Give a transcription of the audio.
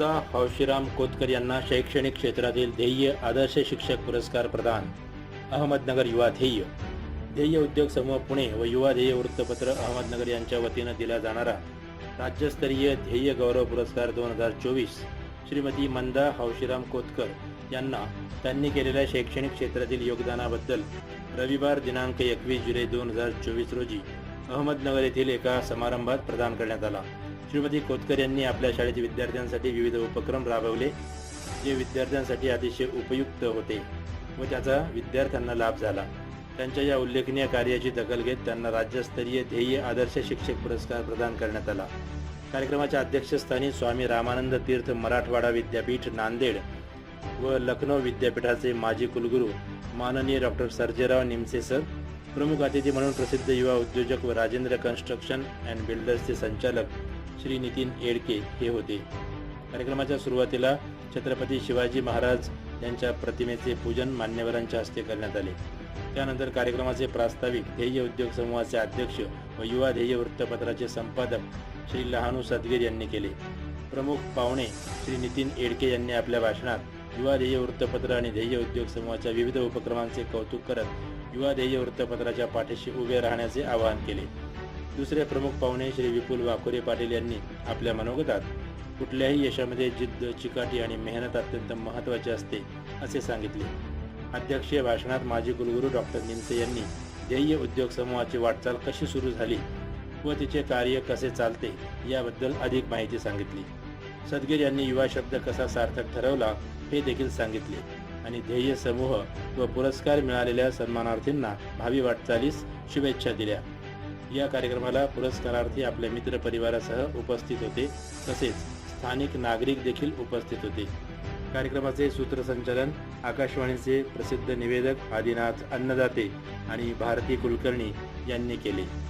हौशीराम कोतकर यांना शैक्षणिक क्षेत्रातील ध्येय आदर्श शिक्षक पुरस्कार प्रदान. अहमदनगर युवा ध्येय. ध्येय उद्योग समूह पुणे व युवा ध्येय वृत्तपत्र अहमदनगर यांच्या वतीनं दिला जाणारा राज्यस्तरीय ध्येय गौरव पुरस्कार दोन हजार चोवीस. श्रीमती मंदा हौशीराम कोतकर यांना त्यांनी केलेल्या शैक्षणिक क्षेत्रातील योगदानाबद्दल रविवार दिनांक एकवीस जुलै दोन हजार चोवीस रोजी अहमदनगर येथील एका समारंभात प्रदान करण्यात आला. श्रीमती कोतकर यांनी आपल्या शाळेतील विद्यार्थ्यांसाठी विविध उपक्रम राबवले जे विद्यार्थ्यांसाठी अतिशय उपयुक्त होते व त्याचा विद्यार्थ्यांना लाभ झाला. त्यांच्या या उल्लेखनीय कार्याची दखल घेत त्यांना राज्यस्तरीय ध्येय आदर्श शिक्षक पुरस्कार प्रदान करण्यात आला. कार्यक्रमाच्या अध्यक्षस्थानी स्वामी रामानंद तीर्थ मराठवाडा विद्यापीठ नांदेड व लखनौ विद्यापीठाचे माजी कुलगुरू माननीय डॉक्टर सर्जेराव निमसे सर प्रमुख अतिथी म्हणून प्रसिद्ध युवा उद्योजक व राजेंद्र कन्स्ट्रक्शन अँड बिल्डर्सचे संचालक श्री नितीन एडके हे होते. कार्यक्रमाच्या सुरुवातीला छत्रपती शिवाजी महाराज यांच्या प्रतिमेचे पूजन मान्यवरांच्या हस्ते करण्यात आले. त्यानंतर कार्यक्रमाचे प्रास्ताविक ध्येय उद्योग समूहाचे अध्यक्ष व युवा ध्येय वृत्तपत्राचे संपादक श्री लहानू सदगीर यांनी केले. प्रमुख पाहुणे श्री नितीन एडके यांनी आपल्या भाषणात युवा ध्येय वृत्तपत्र आणि ध्येय उद्योग समूहाच्या विविध उपक्रमांचे कौतुक करत युवा ध्येय वृत्तपत्राच्या पाठीशी उभे राहण्याचे आवाहन केले. दुसरे प्रमुख पाहुणे श्री विपुल वाकोरे पाटील यांनी आपल्या मनोगतात कुठल्याही यशामध्ये जिद्द चिकाटी आणि मेहनत अत्यंत महत्त्वाची असते असे सांगितले. अध्यक्षीय भाषणात माजी कुलगुरू डॉक्टर निमसे यांनी ध्येय उद्योग समूहाची वाटचाल कशी सुरू झाली व तिचे कार्य कसे चालते याबद्दल अधिक माहिती सांगितली. सदगीर यांनी युवा शब्द कसा सार्थक ठरवला हे देखील सांगितले. आणि ध्येय समूह व पुरस्कार मिळालेल्या सन्मानार्थींना भावी वाटचालीस शुभेच्छा दिल्या. या कार्यक्रमाला पुरस्कारार्थी आपल्या मित्र परिवारासह उपस्थित होते. तसेच स्थानिक नागरिक देखील उपस्थित होते. कार्यक्रमाचे सूत्रसंचालन आकाशवाणीचे प्रसिद्ध निवेदक आदिनाथ अन्नदाते आणि भारती कुलकर्णी यांनी केले.